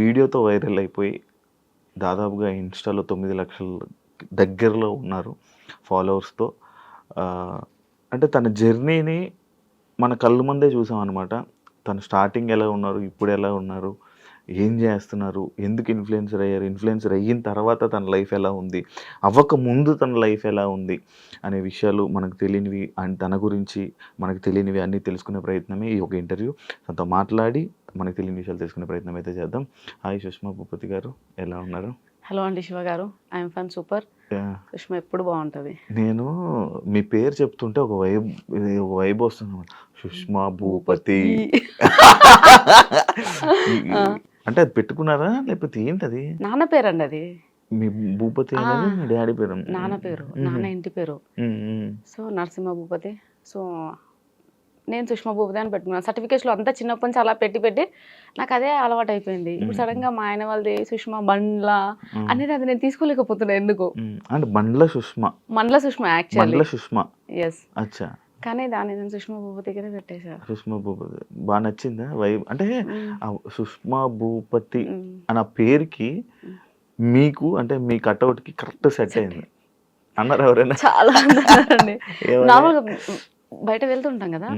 వీడియోతో వైరల్ అయిపోయి దాదాపుగా ఇన్స్టాలో తొమ్మిది లక్షల దగ్గరలో ఉన్నారు ఫాలోవర్స్తో. అంటే తన జర్నీని మన కళ్ళు ముందే చూసాం అనమాట తను స్టార్టింగ్ ఎలా ఉన్నారు ఇప్పుడు ఎలా ఉన్నారు ఏం చేస్తున్నారు? ఎందుకు ఇన్ఫ్లుయెన్సర్ అయ్యారు? ఇన్ఫ్లుయెన్సర్ అయిన తర్వాత తన లైఫ్ ఎలా ఉంది? అవ్వక ముందు తన లైఫ్ ఎలా ఉంది? అనే విషయాలు మనకు తెలియనివి అండ్ తన గురించి మనకు తెలియనివి అన్నీ తెలుసుకునే ప్రయత్నమే ఈ ఒక ఇంటర్వ్యూ తనతో మాట్లాడి మనకు తెలియని విషయాలు తెలుసుకునే ప్రయత్నం అయితే చేద్దాం. హాయ్ సుష్మా భూపతి గారు ఎలా ఉన్నారు? హలో అండి శివ గారు. I'm fun super. సుష్మా ఎప్పుడు బాగుంటుంది? నేను మీ పేరు చెప్తుంటే ఒక వైబ్ ఒక వైబ్ వస్తుంది సుష్మా భూపతి. అంటే అది పెట్టుకున్నారా? లేకపోతే ఏంటది? నాన్న పేరు అండి అది. మీ భూపతి ఆ, అనేది మీ డాడీ పేరు. నాన్న పేరు. నాన్న ఇంటి పేరు. సో నరసింహ భూపతి. సో నేను సుష్మా భూపతి అని పెట్టుకున్నాను. సర్టిఫికేట్స్లో అంతా చిన్నప్పటి నుంచి అలా పెట్టి పెట్టి నాకు అదే అలవాటు అయిపోయింది ఇప్పుడు. సడన్గా మా ఆయన వాళ్ళది సుష్మా బండ్ల. అనేది అది నేను తీసుకోలేకపోతున్నా ఎందుకు. అంటే బండ్ల సుష్మా. మండల సుష్మా యాక్చువల్లీ బండ్ల సుష్మా. ఎస్ అచ్చా. కానీ నేను సుష్మా భూపతిగానే పెట్టేశా సుష్మా భూపతి బాగా నచ్చిందా వైబ్ అంటే సుష్మా భూపతి. అన్న పేరుకి. మీకు అంటే మీ కట్అవుట్కి కరెక్ట్ సెట్ అయింది. అన్నారు ఎవరైనా? చాలా? నార్మల్గా బయట వెళ్తుంటాం కదా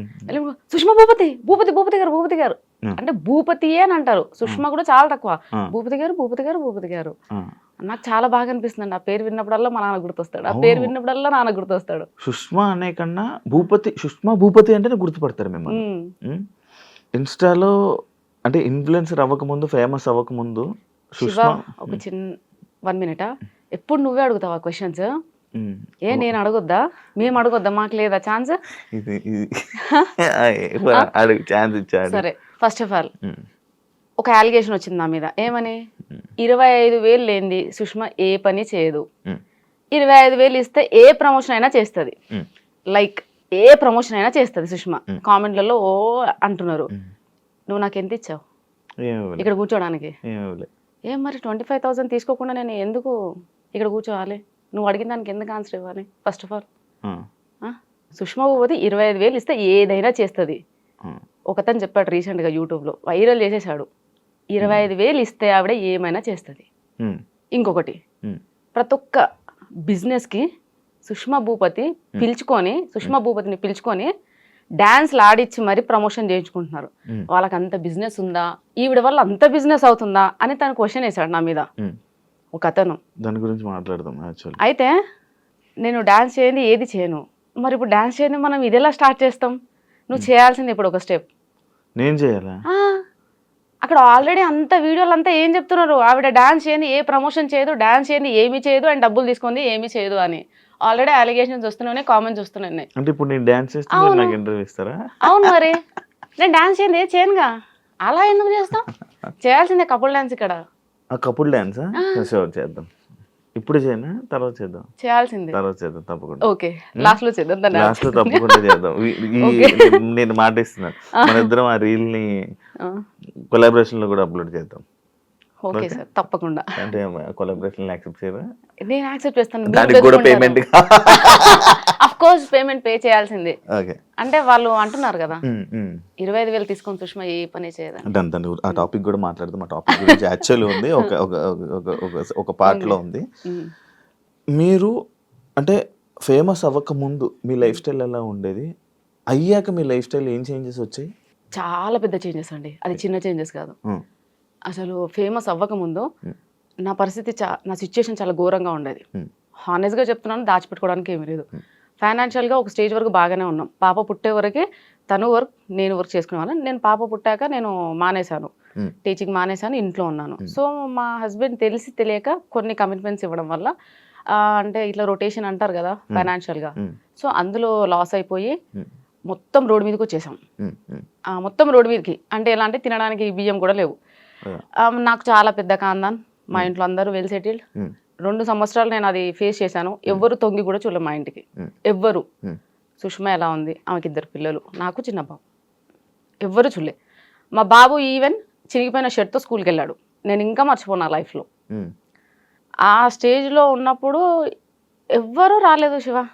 సుష్మా భూపతి భూపతి భూపతి గారు భూపతి గారు. అంటే భూపతి అని అంటారు. సుష్మా కూడా చాలా తక్కువ. భూపతి గారు భూపతి గారు భూపతి గారు. నాకు చాలా బాగా అనిపిస్తుంది ఆ పేరు విన్నప్పుడల్లా మా నాన్న గుర్తొస్తాడు. ఆ. పేరు విన్నప్పుడల్లా నాన్న గుర్తొస్తాడు. సుష్మా అనే కన్నా భూపతి సుష్మా భూపతి అంటేనే గుర్తుపడతారు మిమ్మల్ని. మ్మ్. మ్మ్. ఇన్స్టాలో అంటే ఇన్ఫ్లుయెన్సర్ అవ్వకముందు ఫేమస్ అవ్వకముందు సుష్మా ఒక చిన్న వన్ మినిటా? ఎప్పుడు నువ్వే అడుగుతావా క్వశ్చన్స్. ఏ నేను అడగొద్దా? మేము అడగొద్దా? మాకు లేదా? ఛాన్స్? సరే ఫస్ట్ ఆఫ్ ఆల్. ఒక అలిగేషన్ వచ్చింది నా మీద. ఏమని. ఇరవై ఐదు వేలు లేనిది సుష్మా ఏ పని చేయదు. ఇరవై ఐదు వేలు ఇస్తే ఏ ప్రమోషన్ అయినా చేస్తుంది. లైక్ ఏ ప్రమోషన్ అయినా చేస్తుంది సుష్మా. కామెంట్లలో ఓ అంటున్నారు. నువ్వు నాకు ఎంత ఇచ్చావు. ఇక్కడ కూర్చోడానికి. ఏం మరి ట్వంటీ ఫైవ్ థౌసండ్ తీసుకోకుండా నేను ఎందుకు ఇక్కడ కూర్చోవాలి? నువ్వు అడిగిన దానికి ఎందుకు ఆన్సర్ ఇవ్వాలి? First of all Sushma Bhupathi ఇరవై ఐదు వేలు ఇస్తే ఏదైనా చేస్తుంది. ఒకతను చెప్పాడు రీసెంట్గా యూట్యూబ్లో వైరల్ చేసేసాడు ఇరవై ఐదు వేలు ఇస్తే ఆవిడ ఏమైనా చేస్తుంది. ఇంకొకటి. ప్రతి ఒక్క బిజినెస్కి సుష్మా భూపతి పిలుచుకొని సుష్మా భూపతిని పిలుచుకొని డాన్స్లు ఆడిచ్చి మరి ప్రమోషన్ చేయించుకుంటున్నారు. వాళ్ళకి అంత బిజినెస్ ఉందా? ఈవిడ వల్ల అంత బిజినెస్ అవుతుందా? అని తను క్వశ్చన్ వేశాడు నా మీద. ఒక అతను. దాని గురించి మాట్లాడదాం అయితే నేను డాన్స్ చేయండి ఏది చేయను. మరి ఇప్పుడు డాన్స్ చేయండి మనం ఇది ఎలా స్టార్ట్ చేస్తాం? నువ్వు చేయాల్సింది ఇప్పుడు ఒక స్టెప్. నేను చేయాలా? అక్కడ ఆల్రెడీ అంత వీడియోలు అంతా ఏం చెప్తున్నారు? ఆవిడ డాన్స్ చేయండి ఏ ప్రమోషన్ చేయదు డాన్స్ చేయండి ఏమీ చేయదు అండ్ డబ్బులు తీసుకుంది ఏమీ చేయదు అని. ఆల్రెడీ అలిగేషన్స్ వస్తున్నాయి కామెంట్స్ వస్తున్నాయి అంటే ఇప్పుడు నేను అవును. మరి. నేను డాన్స్ చేయండి చేయనుగా. అలా ఎందుకు చేస్తాం? చేయాల్సిందే కపుల్ డాన్స్ ఇక్కడ. కపుల్ డ్యాన్సా షూర్ చేద్దాం. ఇప్పుడు చేయనా? తర్వాత చేద్దాం. చేయాల్సిందే. తర్వాత చేద్దాం తప్పకుండా. ఓకే. లాస్ట్లో చేద్దాం లాస్ట్లో తప్పకుండా చేద్దాం. నేను మాట ఇస్తున్నాను మన ఇద్దరం ఆ రీల్ని కొలాబరేషన్లో కూడా అప్లోడ్ చేద్దాం. ఓకే సార్ తప్పకుండా. అంటే కొలాబరేషన్ యాక్సెప్ట్ చేయరా? నేను యాక్సెప్ట్ చేస్తాను. దానికి కూడా payment of course payment pay చేయాల్సిందే. ఓకే. అంటే వాళ్ళు అంటున్నారు కదా ఇరవై ఐదు వేలు తీసుకొని సుష్మా ఏ పని చేయదని. దాని దాని ఆ టాపిక్ కూడా మాట్లాడదాం. ఆ టాపిక్ గురించి యాక్చువల్ ఉంది ఒక ఒక part లో ఉంది. మీరు అంటే ఫేమస్ అవ్వక ముందు మీ లైఫ్ స్టైల్ ఎలా ఉండేది? అయ్యాక మీ లైఫ్ స్టైల్ ఏం చేంజెస్ వచ్చాయి? చాలా పెద్ద చేంజెస్ అండి. అది చిన్న చేంజెస్ కాదు. అసలు ఫేమస్ అవ్వకముందు ఉం. నా పరిస్థితి చా నా సిచ్యుయేషన్ చాలా ఘోరంగా ఉండేది. హానెస్ట్గా చెప్తున్నాను దాచిపెట్టుకోవడానికి ఏమీ లేదు. ఫైనాన్షియల్గా ఒక స్టేజ్ వరకు బాగానే ఉన్నాం. పాప పుట్టే వరకే తను వర్క్ నేను వర్క్ చేసుకునేవాళ్ళం. నేను పాప పుట్టాక నేను మానేశాను. టీచింగ్ మానేశాను ఇంట్లో ఉన్నాను. సో మా హస్బెండ్ తెలిసి తెలియక కొన్ని కమిట్మెంట్స్ ఇవ్వడం వల్ల అంటే ఇట్లా రొటేషన్ అంటారు కదా ఫైనాన్షియల్గా. సో అందులో లాస్ అయిపోయి. మొత్తం రోడ్డు మీదకి వచ్చేసాం. మొత్తం రోడ్డు మీదకి. అంటే ఎలా అంటే తినడానికి బియ్యం కూడా లేవు. నాకు చాలా పెద్ద కాందాన్. మా ఇంట్లో అందరూ వెల్ సెటిల్డ్. రెండు సంవత్సరాలు నేను అది ఫేస్ చేశాను. ఎవ్వరు తొంగి కూడా చూడలే మా ఇంటికి. ఎవ్వరు. సుష్మా ఎలా ఉంది? ఆమెకి ఇద్దరు పిల్లలు. నాకు చిన్న బాబు. ఎవ్వరు చూడలే. మా బాబు ఈవెన్ చిరిగిపోయిన షర్ట్తో స్కూల్కి వెళ్ళాడు నేను ఇంకా మర్చిపోనా లైఫ్లో. ఆ స్టేజ్లో ఉన్నప్పుడు ఎవ్వరూ రాలేదు శివ.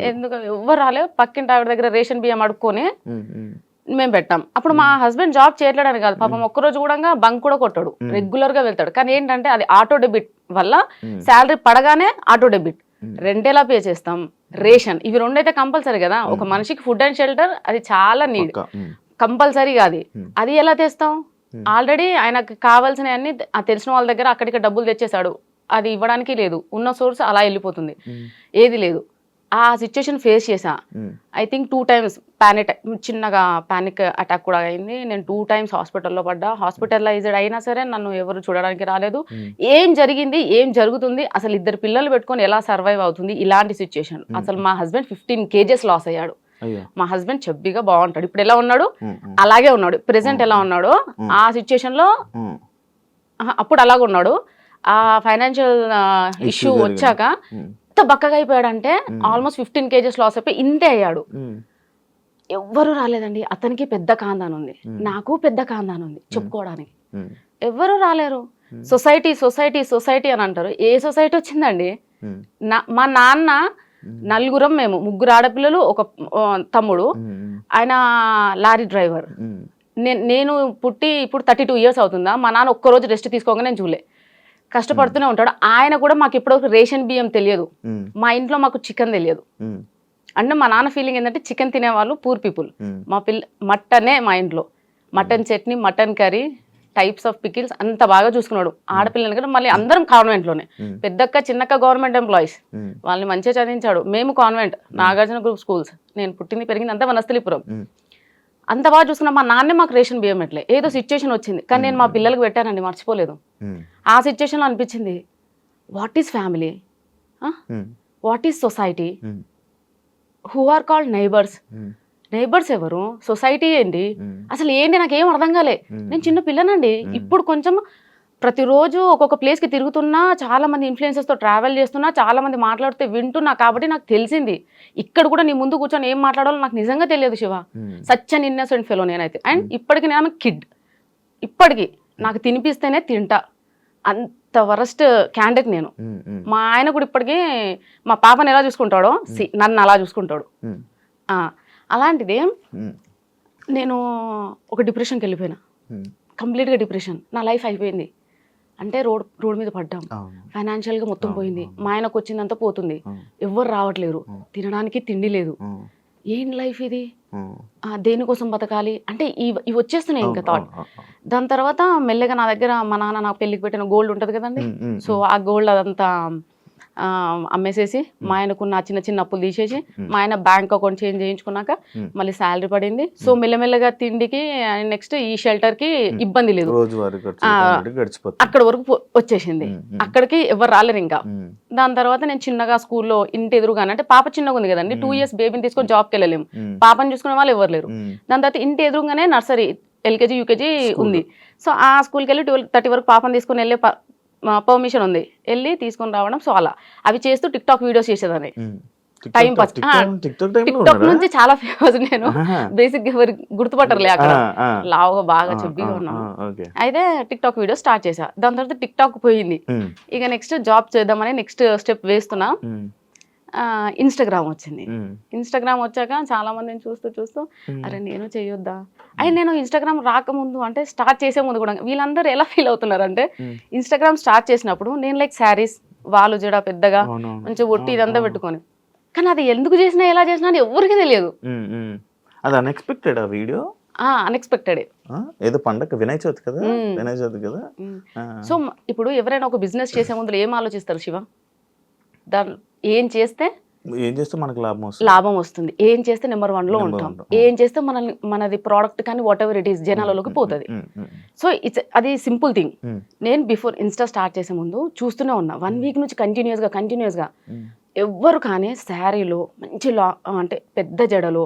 ఎందుకు? ఎవ్వరు రాలేదు. పక్కింటి ఆవిడ దగ్గర రేషన్ బియ్యం అడుక్కొని. మేము పెట్టాం. అప్పుడు మా హస్బెండ్ జాబ్ చేయట్లేడని కాదు. పాపం ఒక్కరోజు కూడా బంక్ కూడా కొట్టాడు. Hmm. రెగ్యులర్గా వెళ్తాడు. కానీ ఏంటంటే అది ఆటో డెబిట్ వల్ల శాలరీ పడగానే ఆటో డెబిట్. రెండేలా పే చేస్తాం. రేషన్. ఇవి రెండైతే కంపల్సరీ కదా. ఒక. మనిషికి ఫుడ్ అండ్ షెల్టర్ అది చాలా నీడ్. ఉమ్, కంపల్సరీగా అది. అది ఎలా తెస్తాం. ఆల్రెడీ ఆయనకు కావాల్సిన అన్ని తెలిసిన వాళ్ళ దగ్గర అక్కడికి డబ్బులు తెచ్చేసాడు అది ఇవ్వడానికి లేదు. ఉన్న సోర్స్ అలా వెళ్ళిపోతుంది. ఏది లేదు. ఆ సిచ్యుయేషన్ ఫేస్ చేసా I think two times panic చిన్నగా ప్యానిక్ అటాక్ కూడా అయింది. నేను టూ టైమ్స్ హాస్పిటల్లో పడ్డా. హాస్పిటలైజ్డ్ అయినా సరే నన్ను ఎవరు చూడడానికి రాలేదు. ఉమ్, ఏం జరిగింది? ఏం జరుగుతుంది? అసలు ఇద్దరు పిల్లలు పెట్టుకొని ఎలా సర్వైవ్ అవుతుంది? ఇలాంటి సిచ్యుయేషన్ Hmm. అసలు మా హస్బెండ్ ఫిఫ్టీన్ కేజెస్ లాస్ అయ్యాడు. అయ్యో. మా హస్బెండ్ చెబ్బిగా బాగుంటాడు. ఇప్పుడు ఎలా ఉన్నాడు? ఉమ్, అలాగే ఉన్నాడు. ప్రెసెంట్ ఎలా Hmm. ఉన్నాడో Hmm. ఆ సిచ్యుయేషన్లో అప్పుడు అలాగే ఉన్నాడు. ఆ ఫైనాన్షియల్ ఇష్యూ. వచ్చాక ఎంత బక్కగా అయిపోయాడంటే. ఆల్మోస్ట్ ఫిఫ్టీన్ కేజెస్ లాస్ అయిపోయి ఇంతే అయ్యాడు. ఎవ్వరు రాలేదండి. అతనికి పెద్ద కాందాన్ ఉంది. నాకు పెద్ద కాందాన్ ఉంది చెప్పుకోవడానికి. ఎవ్వరు రాలేరు. సొసైటీ సొసైటీ సొసైటీ అని అంటారు. ఏ సొసైటీ వచ్చిందండి? మా నాన్న నలుగురం మేము ముగ్గురు ఆడపిల్లలు ఒక తమ్ముడు. ఆయన లారీ డ్రైవర్. నేను పుట్టి ఇప్పుడు థర్టీ టూ ఇయర్స్ అవుతుందా? మా నాన్న ఒక్కరోజు రెస్ట్ తీసుకోగా నేను చూలే కష్టపడుతూనే ఉంటాడు. ఆయన కూడా మాకు ఇప్పటివరకు రేషన్ బియ్యం తెలియదు. మా ఇంట్లో మాకు చికెన్ తెలియదు. అంటే మా నాన్న ఫీలింగ్ ఏంటంటే చికెన్ తినేవాళ్ళు పూర్ పీపుల్ మా పిల్ల మటనే మా ఇంట్లో. Mutton chutney mutton curry types of pickles అంత బాగా చూసుకున్నాడు. ఆడపిల్లలు కూడా మళ్ళీ అందరం కాన్వెంట్లోనే పెద్దక్క చిన్నక్క గవర్నమెంట్ ఎంప్లాయీస్ వాళ్ళని మంచిగా చదివించాడు. మేము కాన్వెంట్ నాగార్జున గ్రూప్ స్కూల్స్ నేను పుట్టింది పెరిగింది అంతా వనస్థలిపురం. అంత బాగా చూసుకున్న మా నాన్నే మాకు రేషన్ బియ్యం ఎట్లే ఏదో సిచ్యుయేషన్ వచ్చింది. కానీ నేను మా పిల్లలకు పెట్టానండి మర్చిపోలేదు. ఆ సిచ్యుయేషన్లో అనిపించింది what is family what is society who are called neighbours neighbours ఎవరు? సొసైటీ ఏంటి? ఉమ్, అసలు ఏంటి? నాకు ఏం అర్థం కాలే. ఉమ్, నేను చిన్న పిల్లనండి. ఇప్పుడు కొంచెం ప్రతిరోజు ఒక్కొక్క ప్లేస్కి తిరుగుతున్నా చాలా మంది ఇన్ఫ్లుయెన్సెస్తో ట్రావెల్ చేస్తున్నా చాలా మంది మాట్లాడితే వింటున్నా కాబట్టి నాకు తెలిసింది. ఇక్కడ కూడా నీ ముందు కూర్చొని ఏం మాట్లాడాలో నాకు నిజంగా తెలియదు Shiva. Um, such an innocent fellow నేనైతే. అండ్ ఇప్పటికి నేను కిడ్ ఇప్పటికి. నాకు తినిపిస్తేనే తింటా. అంత వరస్ట్ క్యాండిడేట్ నేను. మా ఆయన కూడా ఇప్పటికీ మా పాపని ఎలా చూసుకుంటాడో సి- నన్ను అలా చూసుకుంటాడు. అలాంటిది నేను ఒక డిప్రెషన్కి వెళ్ళిపోయినా. కంప్లీట్గా డిప్రెషన్. నా లైఫ్ అయిపోయింది. అంటే రోడ్ రోడ్ మీద పడ్డాం. ఫైనాన్షియల్గా మొత్తం పోయింది. మా ఆయనకు వచ్చిందంతా పోతుంది ఎవ్వరు రావట్లేరు. తినడానికి తిండి లేదు. ఏం లైఫ్ ఇది? దేనికోసం బతకాలి? అంటే ఇవి ఇవి వచ్చేస్తున్నాయి ఇంకా థాట్. దాని తర్వాత మెల్లగా నా దగ్గర మా నాన్న నా పెళ్ళికి పెట్టిన గోల్డ్ ఉంటుంది కదండి. సో ఆ గోల్డ్ అదంతా అమ్మేసేసి మా ఆయనకున్న చిన్న చిన్న అప్పులు తీసేసి. మా ఆయన బ్యాంక్ అకౌంట్ చేంజ్ చేయించుకున్నాక. మళ్ళీ శాలరీ పడింది. సో మెల్లమెల్లగా తిండికి నెక్స్ట్ ఈ షెల్టర్కి ఇబ్బంది లేదు. అక్కడ వరకు వచ్చేసింది. అక్కడికి ఎవరు రాలేరు ఇంకా. దాని తర్వాత నేను చిన్నగా స్కూల్లో ఇంటి ఎదురుగానే అంటే పాప చిన్నగా ఉంది కదండి టూ. ఇయర్స్ బేబీని తీసుకొని జాబ్కి వెళ్ళలేము. పాపని చూసుకునే వాళ్ళు ఎవరు లేరు. దాని తర్వాత ఇంటి ఎదురుగానే నర్సరీ ఎల్కేజీ యూకేజీ. ఉంది. సో ఆ స్కూల్కి వెళ్ళి ట్వెల్వ్ థర్టీ వరకు పాపని తీసుకొని వెళ్ళే పర్మిషన్ ఉంది. వెళ్ళి తీసుకొని రావడం సో అలా అవి చేస్తూ టిక్ టాక్ వీడియోస్ చేసేదాన్ని. Tik Time tok-. టిక్? నుంచి చాలా ఫేమస్ నేను. బేసిక్ ఎవరు గుర్తుపట్టరులే అక్కడ. లావుగా బాగా చెబ్బిగా ఉన్నాను అయితే టిక్ టాక్ వీడియో స్టార్ట్ చేసా దాని తర్వాత టిక్ టాక్ పోయింది ఇక నెక్స్ట్ జాబ్ చేద్దామని నెక్స్ట్ స్టెప్ వేస్తున్నా. ఇన్స్టాగ్రామ్ వచ్చింది. ఇన్స్టాగ్రామ్ వచ్చాక చాలా మందిని చూస్తూ చూస్తూ. అరే నేను చేయొద్దా? అయి నేను ఇన్స్టాగ్రామ్ రాకముందు అంటే స్టార్ట్ చేసే ముందు కూడా వీళ్ళందరూ ఎలా ఫీల్ అవుతున్నారు అంటే. ఇన్స్టాగ్రామ్ స్టార్ట్ చేసినప్పుడు నేను లైక్ శారీస్ వాళ్ళు జడ పెద్దగా. మంచిగా ఒట్టి ఇదంతా. పెట్టుకొని. కానీ అది ఎందుకు చేసినా ఎలా చేసినా అని ఎవరికి తెలియదు. అది అన్ఎక్స్పెక్టెడ్ ఆ వీడియో? అన్ఎక్స్పెక్టెడ్ ఏదో పండగ వినాయక చవితి కదా. వినాయక చవితి కదా? సో ఇప్పుడు ఎవరైనా ఒక బిజినెస్ చేసే ముందు ఏం ఆలోచిస్తారు శివ? దాని ఏం చేస్తే ఏం చేస్తే మనకు లాభం వస్తుంది? లాభం వస్తుంది. ఏం చేస్తే నెంబర్ వన్లో ఉంటాం. ఏం చేస్తే మనల్ని మనది ప్రోడక్ట్ కానీ వాట్ ఎవర్ ఇట్ ఈస్ జనాలలోకి పోతుంది. సో ఇట్స్ అది సింపుల్ థింగ్ నేను బిఫోర్ ఇన్స్టా స్టార్ట్ చేసే ముందు చూస్తూనే ఉన్నా. వన్ వీక్ నుంచి కంటిన్యూస్గా కంటిన్యూస్గా ఉమ్, ఎవ్వరు కానీ శారీలో మంచి లా అంటే పెద్ద జడలో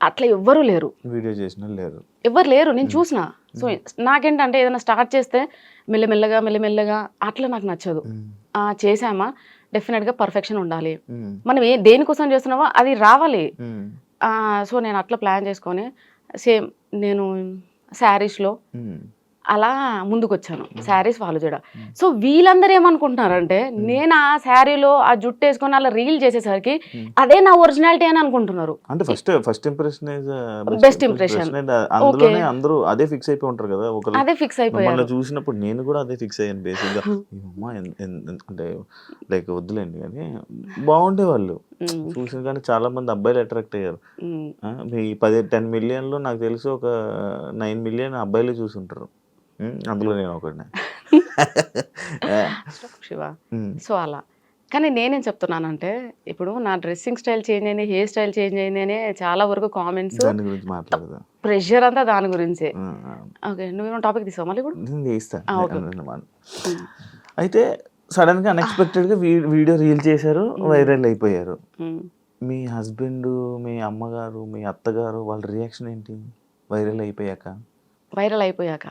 అట్లా ఎవ్వరూ లేరు. వీడియో చేసిన లేరు. ఎవ్వరు లేరు. నేను చూసిన. సో నాకేంటంటే ఏదైనా స్టార్ట్ చేస్తే మెల్లమెల్లగా మెల్లమెల్లగా అట్లా నాకు నచ్చదు. చేసామా డెఫినెట్గా పర్ఫెక్షన్ ఉండాలి. మనం ఏ దేనికోసం చేస్తున్నామో అది రావాలి. సో నేను అట్లా ప్లాన్ చేసుకొని సేమ్ నేను శారీస్లో అలా ముందుకు వచ్చాను శారీస్ ఫాలో చేయడం. సో వీళ్ళందరూ ఏమనుకుంటున్నారంటే నేను ఆ శారీలో ఆ జుట్టు వేసుకొని అలా రీల్ చేసేసరికి. అదే నా ఒరిజినాలిటీ అని అనుకుంటున్నారు. అంటే first first impression Best impression. అందులోనే అందరూ అదే ఫిక్స్ అయిపోయి ఉంటారు కదా ఒక అదే ఫిక్స్ అయిపోయారు. చూసినప్పుడు నేను కూడా అదే ఫిక్స్ అయ్యాను బేసిక్గా అంటే లైక్ వద్దులేండి కానీ బాగుండే వాళ్ళు చూసిన కానీ చాలా మంది అబ్బాయిలు అట్రాక్ట్ అయ్యారు. మీ పది టెన్ మిలియన్లో నాకు తెలిసి ఒక నైన్ మిలియన్ అబ్బాయిలు చూసుంటారు అందులో నేను ఒకడిని. శివ. సో అలా. కానీ నేనేం చెప్తున్నానంటే ఇప్పుడు నా డ్రెస్సింగ్ స్టైల్ చేంజ్ అయింది హెయిర్ స్టైల్ చేంజ్ అయింది అనే చాలా వరకు కామెంట్స్ దాని గురించి మాట్లాడదా. ప్రెషర్ అంతా దాని గురించే. ఓకే నువ్వేమో టాపిక్ తీసావు మళ్ళీ ఇప్పుడు. అయితే సడన్గా అన్ఎక్స్పెక్టెడ్గా వీడియో రీల్ చేశారు వైరల్ అయిపోయారు. మీ హస్బెండ్ మీ అమ్మగారు మీ అత్తగారు వాళ్ళ రియాక్షన్ ఏంటి? వైరల్ అయిపోయాక? వైరల్ అయిపోయాక.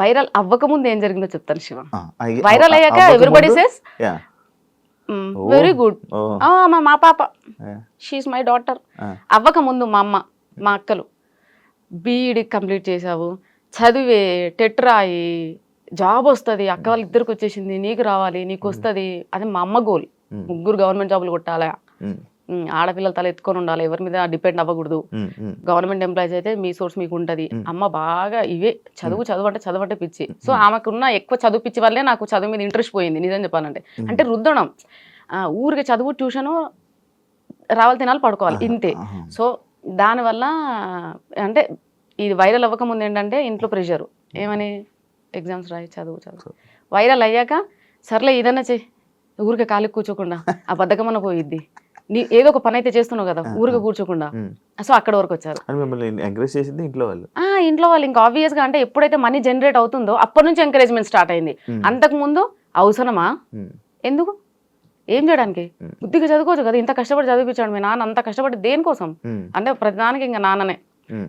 వైరల్ అవ్వక ముందు ఏం జరిగిందో చెప్తాను శివ. వైరల్ అయ్యాక ఎవ్రీబడి సేస్. వెరీ గుడ్ మా పాప. షీఈ్ మై డాటర్ అవ్వక ముందు మా అమ్మ మా అక్కలు బీఈడి కంప్లీట్ చేసావు చదివే టెట్రాయి జాబ్ వస్తుంది అక్క వాళ్ళ ఇద్దరికి వచ్చేసింది నీకు రావాలి నీకు వస్తుంది అది మా అమ్మ గోల్ ముగ్గురు గవర్నమెంట్ జాబులు కొట్టాలా. ఆడపిల్లల తల ఎత్తుకొని ఉండాలి. ఎవరి మీద డిపెండ్ అవ్వకూడదు. గవర్నమెంట్ ఎంప్లాయీస్ అయితే మీ సోర్స్ మీకు ఉంటుంది మ్మ్. అమ్మ బాగా ఇవే చదువు చదువు అంటే చదువు అంటే పిచ్చి. సో ఆమెకున్న ఎక్కువ చదువు పిచ్చి వల్లే నాకు చదువు మీద ఇంట్రెస్ట్ పోయింది నిజం చెప్పాలంటే. అంటే రుద్దడం ఊరికి చదువు ట్యూషను రావాలి తినాలి పడుకోవాలి ఇంతే. సో దానివల్ల అంటే ఇది వైరల్ అవ్వక ముందు ఏంటంటే ఇంట్లో ప్రెషర్ ఏమని? ఎగ్జామ్స్ రాయి చదువు చదువు. వైరల్ అయ్యాక సర్లే ఏదన్నా చెయ్యి ఊరికే ఖాళీ కూర్చోకుండా. ఆ బద్ధకమన్న పోయిద్ది. ఏదో ఒక పని అయితే చేస్తున్నావు కదా ఊరికే కూర్చోకుండా. సో అక్కడ వరకు వచ్చారు. ఎంకరేజ్ చేసింది ఇంట్లో వాళ్ళు? ఆ ఇంట్లో వాళ్ళు ఇంకా ఆబ్వియస్గా అంటే ఎప్పుడైతే మనీ జనరేట్ అవుతుందో అప్పటి నుంచి ఎంకరేజ్మెంట్ స్టార్ట్ అయింది. అంతకు ముందు అవసరమా? ఎందుకు? ఏం చేయడానికి. బుద్ధిగా చదువుకోవచ్చు కదా ఇంత కష్టపడి చదివించాడు మీ నాన్న అంత కష్టపడి దేనికోసం? అంటే ప్రతిదానికి ఇంకా నాన్ననే.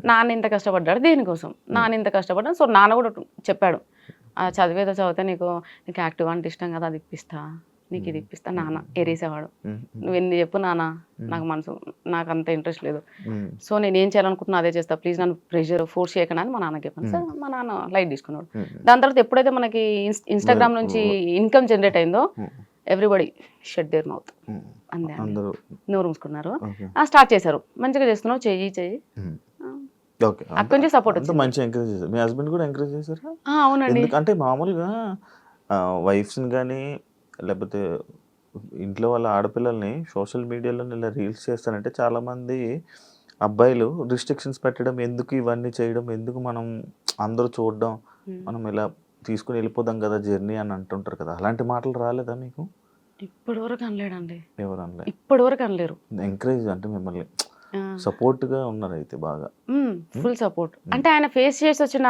నాన్న ఇంత కష్టపడ్డాడు దేనికోసం? నాన్న ఇంత కష్టపడ్డాడు. సో నాన్న కూడా చెప్పాడు. ఆ చదివేదో చదివితే నీకు నీకు యాక్టివ్ అంటే ఇష్టం కదా అది ఇప్పిస్తా. నీకు ఇది ఇప్పిస్తా నాన్న ఎరేసేవాడు నువ్వు ఎన్ని చెప్పు నాన్న? నాకు మనసు నాకు అంత ఇంట్రెస్ట్ లేదు. సో నేను ఏం చేయాలనుకుంటున్నా అదే చేస్తా. ప్లీజ్ నన్ను ప్రెషర్ ఫోర్స్ చేయకుండా అని మా నాన్నకి చెప్పాను. సార్ మా నాన్న లైట్ తీసుకున్నాడు. దాని తర్వాత ఎప్పుడైతే మనకి ఇన్స్టాగ్రామ్ నుంచి ఇన్కమ్ జనరేట్ అయిందో ఎవ్రీబడి షెడ్ దేర్ మౌత్. అందే నోరు మూసుకున్నారు. స్టార్ట్ చేశారు. మంచిగా చేస్తున్నావు చెయ్యి చెయ్యి. అక్కడి నుంచి సపోర్ట్ వచ్చింది. మంచి ఎంకరేజ్ చేశారు. మీ హస్బెండ్ కూడా ఎంకరేజ్ చేశారా? అవునండి. ఎందుకంటే మామూలుగా వైఫ్స్ని కానీ లేకపోతే ఇంట్లో వాళ్ళ ఆడపిల్లల్ని సోషల్ మీడియాలో ఇలా రీల్స్ చేస్తారంటే చాలామంది అబ్బాయిలు రిస్ట్రిక్షన్స్ పెట్టడం ఎందుకు ఇవన్నీ చేయడం ఎందుకు మనం అందరూ చూడడం. మనం ఇలా తీసుకుని వెళ్ళిపోదాం కదా జర్నీ అని అంటుంటారు కదా. అలాంటి మాటలు రాలేదా మీకు? ఇప్పటి వరకు అనలేడండి. ఎవరు అనలే? ఇప్పటి వరకు అనలేరు. ఎంకరేజ్ అంటే మిమ్మల్ని సపోర్ట్గా ఉన్నారు అయితే బాగా ఫుల్ సపోర్ట్. అంటే ఆయన ఫేస్ చేసి వచ్చిన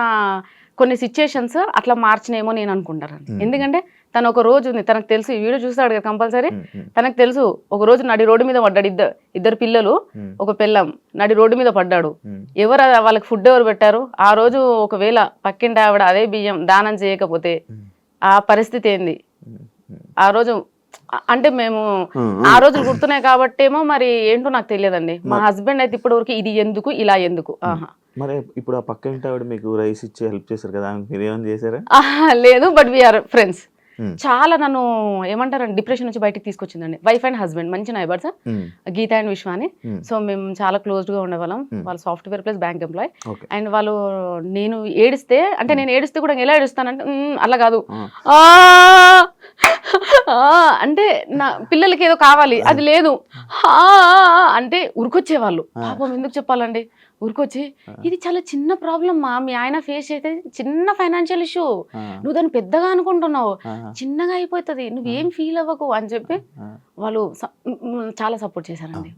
కొన్ని సిచ్యుయేషన్స్ అట్లా మార్చినేమో నేను అనుకుంటాను. ఎందుకంటే తను ఒక రోజు ఉంది. తనకు తెలుసు. ఈ వీడియో చూస్తాడు కదా కంపల్సరీ. తనకు తెలుసు. ఒక రోజు నడి రోడ్డు మీద పడ్డాడు ఇద్దరు ఇద్దరు పిల్లలు. ఒక పిల్లం నడి రోడ్డు మీద పడ్డాడు. ఎవరు వాళ్ళకి ఫుడ్ ఎవరు పెట్టారు? ఆ రోజు ఒకవేళ పక్కింటి ఆవిడ అదే బియ్యం దానం చేయకపోతే ఆ పరిస్థితి ఏంది. ఆ రోజు అంటే మేము ఆ రోజులు గుర్తున్నాయి కాబట్టేమో మరి ఏంటో నాకు తెలియదండి. మా హస్బెండ్ అయితే ఇప్పటి వరకు ఇది ఎందుకు ఇలా ఎందుకు? ఆహా. మరి ఇప్పుడు ఆ పక్క ఆవిడ మీకు రైస్ ఇచ్చి హెల్ప్ చేశారు కదా? మీరు ఏమైనా చేశారా? లేదు బట్ వీఆర్ ఫ్రెండ్స్. చాలా నన్ను ఏమంటారండి డిప్రెషన్ నుంచి బయటికి తీసుకొచ్చిందండి. వైఫ్ అండ్ హస్బెండ్ మంచి నైబర్స్ గీత అండ్ విశ్వాని Hmm. సో మేము చాలా క్లోజ్గా ఉండేవాళ్ళం. వాళ్ళు software plus bank employee. And వాళ్ళు నేను ఏడిస్తే అంటే నేను ఏడిస్తే కూడా ఎలా ఏడుస్తానంటే "మ్మ్, అలా కాదు. అంటే నా పిల్లలకి ఏదో కావాలి. అది లేదు. అంటే ఉరికొచ్చేవాళ్ళు. పాపం ఎందుకు చెప్పాలండి? ఉరికొచ్చి ఇది చాలా చిన్న ప్రాబ్లం మా మీ ఆయన ఫేస్ చేస్తే చిన్న ఫైనాన్షియల్ ఇష్యూ. నువ్వు దాన్ని పెద్దగా అనుకుంటున్నావు. చిన్నగా అయిపోతుంది. నువ్వేం ఫీల్ అవ్వకు అని చెప్పి. వాళ్ళు చాలా సపోర్ట్ చేశారండి.